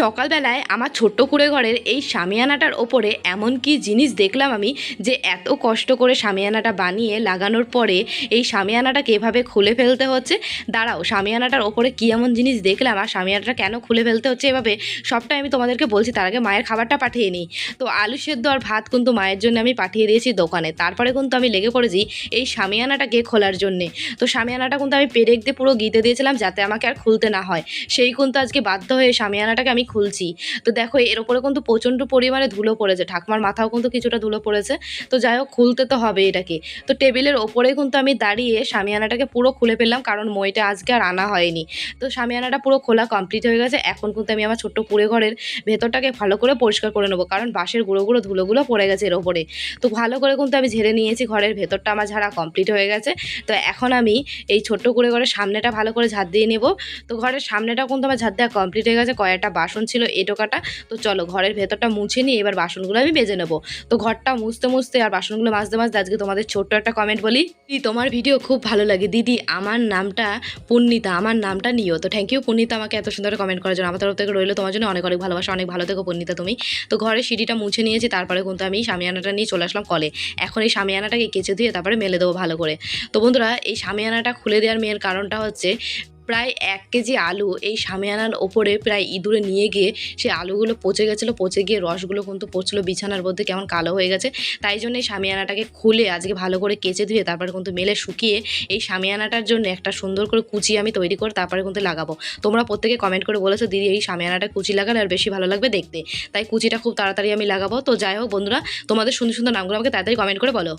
সকালবেলায় আমার ছোট্ট কুড়ে ঘরের এই সামিয়ানাটার ওপরে এমন কি জিনিস দেখলাম আমি যে এত কষ্ট করে সামিয়ানাটা বানিয়ে লাগানোর পরে এই সামিয়ানাটাকে এভাবে খুলে ফেলতে হচ্ছে? দাঁড়াও, সামিয়ানাটার ওপরে কী এমন জিনিস দেখলাম আর সামিয়ানাটা কেন খুলে ফেলতে হচ্ছে এভাবে? সবটাই আমি তোমাদেরকে বলছি, তার আগে মায়ের খাবারটা পাঠিয়ে নিই। তো আলু সেদ্ধ আর ভাত কিন্তু মায়ের জন্য আমি পাঠিয়ে দিয়েছি দোকানে। তারপরে কিন্তু আমি লেগে পড়েছি এই সামিয়ানাটাকে খোলার জন্যে। তো সামিয়ানাটা কিন্তু আমি পেরেক দিয়ে পুরো গিতে দিয়েছিলাম যাতে আমাকে আর খুলতে না হয়। সেই কিন্তু আজকে বাধ্য হয়ে সামিয়ানাটাকে আমি খুলছি। তো দেখো, এর ওপরে কিন্তু প্রচণ্ড পরিমাণে ধুলো পড়েছে। ঠাকুমার মাথাও কিন্তু কিছুটা ধুলো পড়েছে। তো যাই হোক, খুলতে তো হবে এটাকে। তো টেবিলের ওপরে কিন্তু আমি দাঁড়িয়ে সামিয়ানাটাকে পুরো খুলে ফেললাম, কারণ মইটা আজকে আর আনা হয়নি। তো সামিয়ানাটা পুরো খোলা কমপ্লিট হয়ে গেছে। এখন কিন্তু আমি আমার ছোট্ট কুড়ে ঘরের ভেতরটাকে ভালো করে পরিষ্কার করে নেব, কারণ বাঁশের গুঁড়ো গুঁড়ো ধুলোগুলো পড়ে গেছে এর ওপরে। তো ভালো করে কিন্তু আমি ঝেড়ে নিয়েছি, ঘরের ভেতরটা আমার ঝাড়া কমপ্লিট হয়ে গেছে। তো এখন আমি এই ছোট্ট করে ঘরের সামনেটা ভালো করে ঝাড় দিয়ে নেব। তো ঘরের সামনেটা কিন্তু আমার ঝাড় দেওয়া কমপ্লিট হয়ে গেছে, কয়েকটা বাসন ছিল এ টোকাটা। তো চলো ঘরের ভেতরটা মুছে নিয়ে এবার বাসনগুলো আমি বেজে নেব। তো ঘরটা মুছতে মুছতে আর বাসনগুলো মাজতে মাজতে আজকে তোমাদের ছোট্ট একটা কমেন্ট বলি। তোমার ভিডিও খুব ভালো লাগে। দিদি, আমার নামটা পূর্ণিতা আমার নামটা নিও তো থ্যাংক ইউ পুণ্যিতা আমাকে এত সুন্দর কমেন্ট করার জন্য। আমার তরফ থেকে রইল তোমার জন্য অনেক অনেক ভালোবাসা। অনেক ভালো থেকো পুণ্যিতা তুমি। তো ঘরের সিঁড়িটা মুছে নিয়েছি, তারপরে কিন্তু আমি সামিয়ানাটা নিয়ে চলে আসলাম কলে এখন এই সামিয়ানাটাকে কেচে দিয়ে তারপরে মেলে দেবো ভালো করে। তো বন্ধুরা, এই সামিয়ানাটা খুলে দেওয়ার মেয়ের কারণটা হচ্ছে প্রায় এক কেজি আলু এই সামিয়ানার ওপরে প্রায় ইঁদুরে নিয়ে গিয়ে সেই আলুগুলো পচে গেছিল, পচে গিয়ে রসগুলো কিন্তু পড়ছিলো বিছানার মধ্যে, কেমন কালো হয়ে গেছে। তাই জন্য এই সামিয়ানাটাকে খুলে আজকে ভালো করে কেচে ধুয়ে তারপরে কিন্তু মেলে শুকিয়ে এই সামিয়ানাটার জন্য একটা সুন্দর করে কুচি আমি তৈরি করে তারপরে কিন্তু লাগাবো। তোমরা প্রত্যেকে কমেন্ট করে বলেছ, দিদি, এই সামিয়ানাটা কুচি লাগালে আর বেশি ভালো লাগবে দেখতে? তাই কুচিটা খুব তাড়াতাড়ি আমি লাগাবো। তো যাই হোক বন্ধুরা, তোমাদের সুন্দর সুন্দর নামগুলো আমাকে তাড়াতাড়ি কমেন্ট করে বলো।